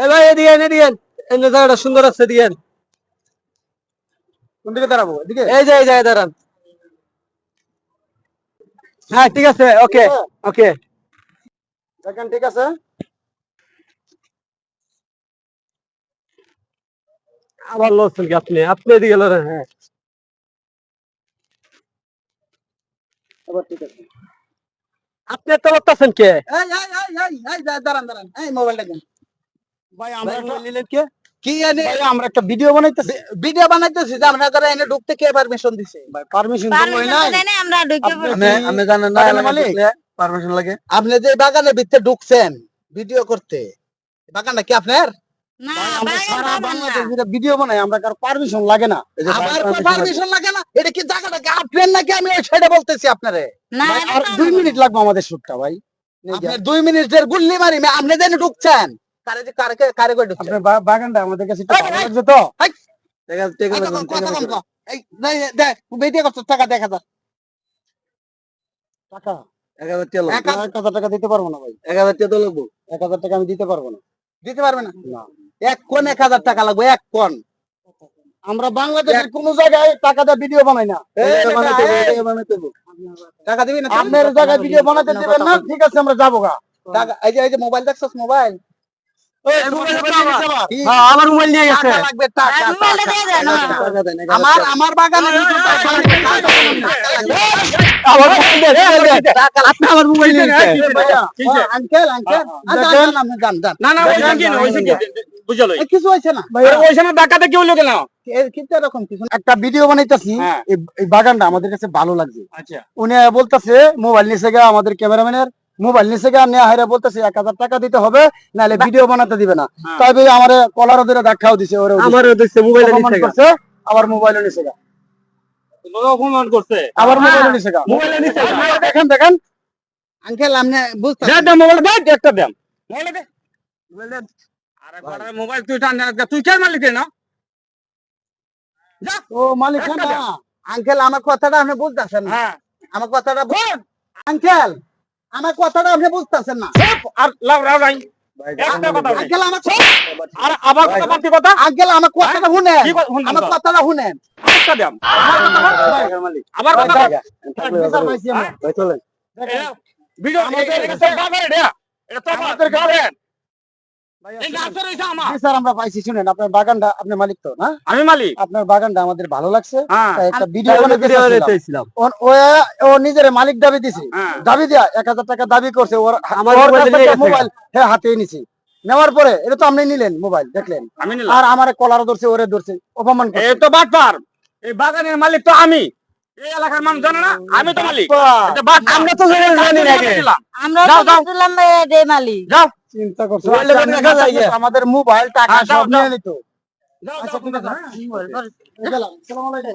এ ভাই এনে দিয়েন এই জায়গাটা সুন্দর আছে দিয়েন কোন দিকে দাঁড়াবো? এদিকে? এই যে এই জায়গায় দাঁড়ান। হ্যাঁ ঠিক আছে ওকে ওকে। দেখেন ঠিক আছে? আবার লড়ছেন কি আপনি? আপনি এদিকে লড়েন হ্যাঁ। এবার ঠিক আছে। আপনি তো লড়তেছেন কে? এই এই এই এই এই দাঁড়ান দাঁড়ান। এই মোবাইলটা দেন। ভাই আমরা নিলেন কে? কি জানি আমরা একটা ভিডিও বানাইতেছি। ভিডিও বানাইতেছি যে আপনারা এনে ঢুকতে কে পারমিশন দিছে? ভাই পারমিশন তো নাই। পারমিশন আমরা ঢুকে আপনি- আমি- আমি জানেন না, পারমিশন লাগে আপনি যে বাগানের ভিতরে ঢুকছেন ভিডিও করতে বাগানটা কি আপনার? ভিডিও বানাই আমরা কার পারমিশন লাগে না। আমার পারমিশন লাগে। না। এটা কি জায়গাটা আপনার নাকি আমি ওই সাইডে বলতেছি আপনারে? আর দুই মিনিট লাগবে আমাদের শুটটা ভাই। দুই মিনিটের গুল্লি মারি মে- আপনি যেন ঢুকছেন। বাগানটা আমাদের কাছে তো? টাকা দেখা টাকা? এক হাজার টাকা এক হাজার- টাকা দিতে পারব না ভাই। এক হাজার টাকা লাগবো। এক হাজার টাকা আমি দিতে পারব না। দিতে পারবে না? না। এক কোন এক হাজার টাকা লাগবে এক কোন। আমরা বাংলাদেশের কোন জায়গায় টাকা দিয়ে ভিডিও বানাই না। টাকা দিবি না? আপনার জায়গায় ভিডিও বানাতে দিবেন না? ঠিক আছে আমরা যাব গা। এই যে মোবাইল দেখছস মোবাইল? আমার। হ্যাঁ, আমার মোবাইল নিয়ে গেছে। হ্যাঁ। আমার আমার বাগানে। আপনি আমার মোবাইল নিয়ে কিছু হয়েছে না? ওইখানে ডাকাতে না। একটা ভিডিও বানাইতেছি হ্যাঁ। এই বাগানটা আমাদের কাছে ভালো লাগছে। আচ্ছা। উনি বলতেছে মোবাইল নিচে গা আমাদের ক্যামেরাম্যানের। মোবাইল নিচে গা নেওয়া হাইরা বলতেছে এক হাজার টাকা দিতে হবে নাহলে ভিডিও বানাতে দিবে না। হ্যাঁ। তাই ভাই আমার কলারও ধরে দেখাও দিছে ওরে আমারও মোবাইল আবার মোবাইলও নিচে গা অপমান করছে। আবার মোবাইলও নিচে গা মোবাইলে নিচে দেখেন দেখেন। আঙ্কেল আপনি বুঝতে দে দে মোবাইল একটা মোবাইল দে আরে বাড়া মোবাইল তুই টান তুই কে মালিক না? ও মালিক না। আঙ্কেল আমার কথাটা আপনি বুঝতেছেন না। হ্যাঁ। আমার কথাটা বুঝ আঙ্কেল! আমার কথাটা আপনি বুঝতেছেন না। আর লাভ রাও নাই। আমার কথা আমার কথাটা শুনেন। আমার কথাটা শুনেন। কথা চলেন। আমাদের- এটা তো আমার। বিচার আমরা পাইছি শুনেন আপনার বাগানটা আপনি মালিক তো না? আমি মালিক। আপনার বাগানটা আমাদের ভালো লাগছে। একটা ভিডিও ভিডিও বানাইতে ভিডিও চাচ্ছিলাম। বানাইতেছিলাম। ও- ও ও নিজের মালিক দাবি দিছে। দাবি দিয়া এক হাজার টাকা দাবি করছে। ওর মোবাইল কাছ নিয়ে থেকে গেছে। মোবাইল হ্যাঁ হাতে নিছি। নেওয়ার পরে এটা তো আপনি নিলেন মোবাইল দেখলেন। আর আমার কলার ধরছে ওরে ধরছে অপমান এই তো বাটপার এই বাগানের মালিক তো আমি। এই এলাকার মানুষ জানে না আমি তো মালিক। আমরা তো জানি না। আমরা তো মালিক। যাও। চিন্তা করছ? আচ্ছা। আমাদের মোবাইল টাকা হ্যাঁ, সব নিয়ে নিত। আচ্ছা ঠিক আছে